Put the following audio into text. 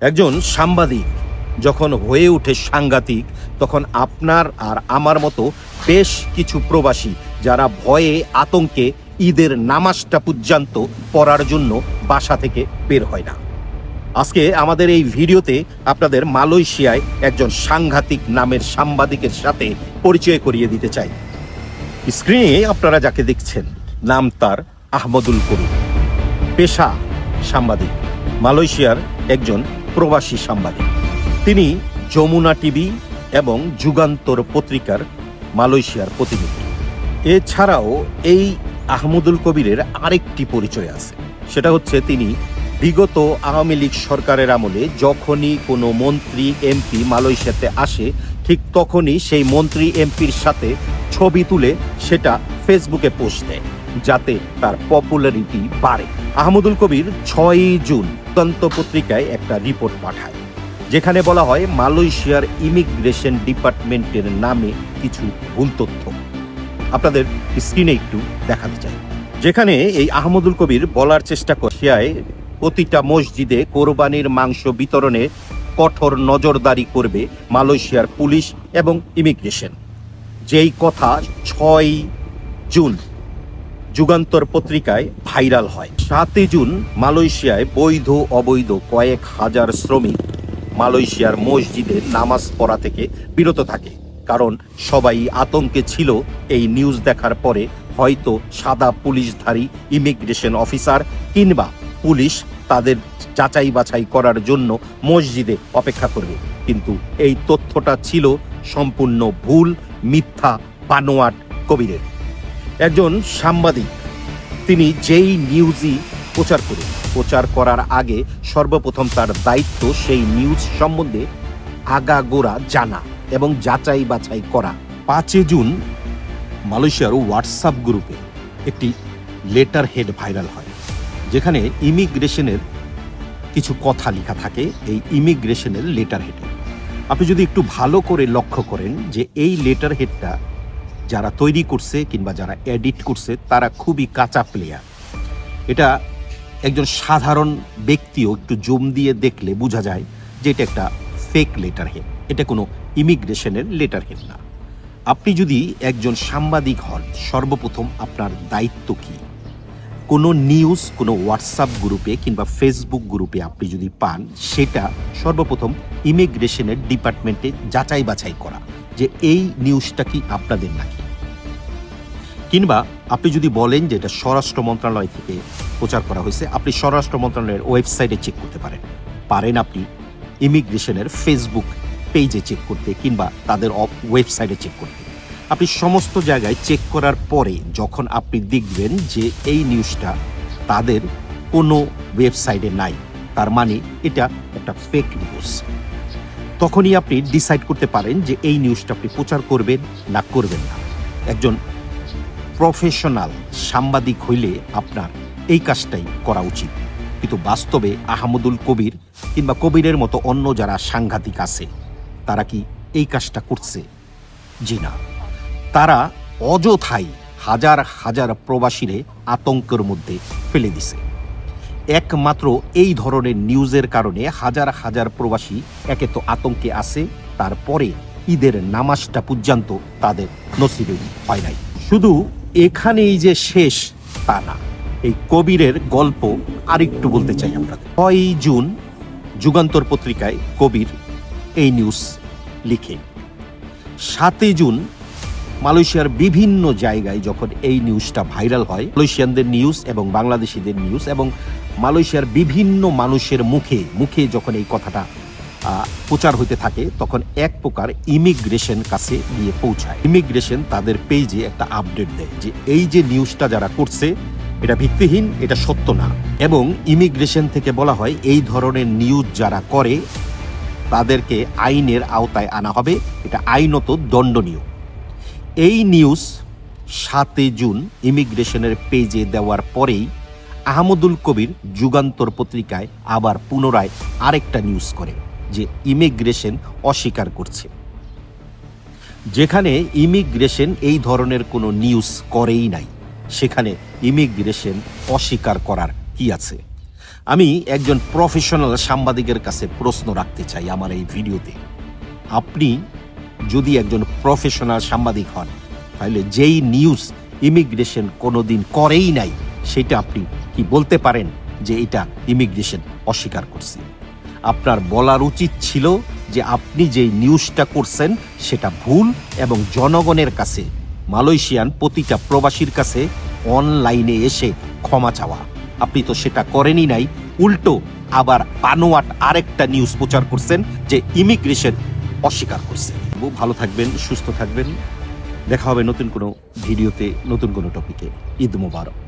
একজন সাংবাদিক যখন হয়ে ওঠে সাংঘাতিক, তখন আপনার আর আমার মতো বেশ কিছু প্রবাসী যারা ভয়ে, আতঙ্কে ঈদের নামাজটা পর্যন্ত পড়ার জন্য বাসা থেকে বের হয় না। আজকে আমাদের এই ভিডিওতে আপনাদের মালয়েশিয়ায় একজন সাংঘাতিক নামের সাংবাদিকের সাথে পরিচয় করিয়ে দিতে চাই। স্ক্রিনে আপনারা যাকে দেখছেন, নাম তার আহমদুল করিম পেশা সাংবাদিক, মালয়েশিয়ার একজন প্রবাসী সাংবাদিক। তিনি যমুনা টিভি এবং যুগান্তর পত্রিকার মালয়েশিয়ার প্রতিনিধি। এছাড়াও এই আহমদুল কবিরের আরেকটি পরিচয় আছে। সেটা হচ্ছে তিনি বিগত আওয়ামী লীগ সরকারের আমলে যখনই কোনো মন্ত্রী, এমপি মালয়েশিয়াতে আসে, ঠিক তখনই সেই মন্ত্রী, এমপির সাথে ছবি তুলে সেটা ফেসবুকে পোস্ট দেয়, যাতে তার পপুলারিটি বাড়ে। আহমদুল কবির ছয়ই জুন তন্ত পত্রিকায় একটা রিপোর্ট পাঠায়, যেখানে বলা হয় মালয়েশিয়ার ইমিগ্রেশন ডিপার্টমেন্টের নামে কিছু ভুল তথ্য। আপনাদের স্ক্রিনে একটু দেখাতে চাই। যেখানে এই আহমদুল কবির বলার চেষ্টা করছিয়ায় প্রতিটা মসজিদে কোরবানির মাংস বিতরণে কঠোর নজরদারি করবে মালয়েশিয়ার পুলিশ এবং ইমিগ্রেশন। যেই কথা ছয় জুন যুগান্তর পত্রিকায় ভাইরাল হয়। সাতই জুন মালয়েশিয়ায় বৈধ অবৈধ কয়েক হাজার শ্রমিক মালয়েশিয়ার মসজিদে নামাজ পড়া থেকে বিরত থাকে। কারণ সবাই আতঙ্কে ছিল এই নিউজ দেখার পরে হয়তো সাদা পুলিশধারী ইমিগ্রেশন অফিসার কিংবা পুলিশ তাদের যাচাই বাছাই করার জন্য মসজিদে অপেক্ষা করবে। কিন্তু এই তথ্যটা ছিল সম্পূর্ণ ভুল, মিথ্যা, বানোয়াট কবিরের। একজন সাংবাদিক। তিনি যেই নিউজই প্রচার করুন প্রচার করার আগে সর্বপ্রথম তার দায়িত্ব সেই নিউজ সম্বন্ধে আগাগোড়া জানা এবং যাচাই বাছাই করা। পাঁচই জুন মালয়েশিয়ার হোয়াটসঅ্যাপ গ্রুপে একটি লেটার হেড ভাইরাল হয়, যেখানে ইমিগ্রেশনের কিছু কথা লেখা থাকে এই ইমিগ্রেশনের লেটার হেডে। আপনি যদি একটু ভালো করে লক্ষ্য করেন যে এই লেটার হেডটা যারা তৈরি করছে কিংবা যারা এডিট করছে, তারা খুবই কাঁচা প্লেয়ার এটা একজন সাধারণ ব্যক্তিও একটু জুম দিয়ে দেখলে বোঝা যায় যে এটা একটা ফেক লেটার হেড এটা কোনো ইমিগ্রেশনের লেটার হেড না। আপনি যদি একজন সাংবাদিক হন, সর্বপ্রথম আপনার দায়িত্ব কী? কোনো নিউজ কোনো হোয়াটসঅ্যাপ গ্রুপে কিংবা ফেসবুক গ্রুপে আপনি যদি পান, সেটা সর্বপ্রথম ইমিগ্রেশনের ডিপার্টমেন্টে যাচাই বাছাই করা। যে এই নিউজটা কি আপনাদের নাকি? কিংবা আপনি যদি বলেন যে এটা স্বরাষ্ট্র মন্ত্রণালয় থেকে প্রচার করা হয়েছে, আপনি স্বরাষ্ট্র মন্ত্রণালয়ের ওয়েবসাইটে চেক করতে পারেন। পারেন আপনি ইমিগ্রেশনের ফেসবুক পেজে চেক করতে কিংবা তাদের ওয়েবসাইটে চেক করতে। আপনি সমস্ত জায়গায় চেক করার পরে যখন আপনি দেখবেন যে এই নিউজটা তাদের কোনো ওয়েবসাইটে নাই, তার মানে এটা একটা ফেক নিউজ তখনই আপনি ডিসাইড করতে পারেন যে এই নিউজটা আপনি প্রচার করবেন না করবেন না। একজন প্রফেশনাল সাংবাদিক হইলে আপনার এই কাজটাই করা উচিত। কিন্তু বাস্তবে আহমদুল কবির কিংবা কবিরের মতো অন্য যারা সাংঘাতিক আছে, তারা কি এই কাজটা করছে? জি না। তারা অযথাই হাজার হাজার প্রবাসীরে আতঙ্কের মধ্যে ফেলে দিছে। একমাত্র এই ধরনের নিউজের কারণে হাজার হাজার প্রবাসী একে তো আতঙ্কে আছে, তারপরে ঈদের নামাজটা পর্যন্ত তাদের নসিবে হয় নাই। শুধু এখানেই যে শেষ, তা না। এই কবিরের গল্প আরেকটু বলতে চাই আমরা ছয়ই জুন, যুগান্তর পত্রিকায় কবির এই নিউজ লিখে। সাতই জুন, মালয়েশিয়ার বিভিন্ন জায়গায় যখন এই নিউজটা ভাইরাল হয়, মালয়েশিয়ানদের নিউজ এবং বাংলাদেশিদের নিউজ এবং মালয়েশিয়ার বিভিন্ন মানুষের মুখে মুখে যখন এই কথাটা প্রচার হতে থাকে, তখন এক প্রকার ইমিগ্রেশন কাছে গিয়ে পৌঁছায়। ইমিগ্রেশন তাদের পেজে একটা আপডেট দেয় যে এই যে নিউজটা যারা করছে, এটা ভিত্তিহীন, এটা সত্য না। এবং ইমিগ্রেশন থেকে বলা হয়, এই ধরনের নিউজ যারা করে, তাদেরকে আইনের আওতায় আনা হবে। এটা আইনত দণ্ডনীয়। এই নিউজ সাতই জুন ইমিগ্রেশনের পেজে দেওয়ার পরেই আহমদুল কবির যুগান্তর পত্রিকায় আবার পুনরায় আরেকটা নিউজ করে, যে ইমিগ্রেশন অস্বীকার করছে। যেখানে ইমিগ্রেশন এই ধরনের কোনো নিউজ করেই নাই, সেখানে ইমিগ্রেশন অস্বীকার করার কি আছে? আমি একজন প্রফেশনাল সাংবাদিকের কাছে প্রশ্ন রাখতে চাই আমার এই ভিডিওতে। আপনি যদি একজন প্রফেশনাল সাংবাদিক হন, তাহলে যেই নিউজ ইমিগ্রেশন কোনোদিন করেই নাই, সেটা আপনি কি বলতে পারেন যে এটা ইমিগ্রেশন অস্বীকার করছে। আপনার বলার উচিত ছিল যে আপনি যে নিউজটা করছেন সেটা ভুল এবং জনগণের কাছে, মালয়েশিয়ান প্রতিটা প্রবাসীর কাছে অনলাইনে এসে ক্ষমা চাওয়া। আপনি তো সেটা করেনই নাই, উল্টো আবার বানোয়াট আরেকটা নিউজ প্রচার করছেন যে ইমিগ্রেশন অস্বীকার করছে। ভালো থাকবেন, সুস্থ থাকবেন। দেখা হবে নতুন কোনো ভিডিওতে, নতুন কোনো টপিকে। ঈদ মুবারক।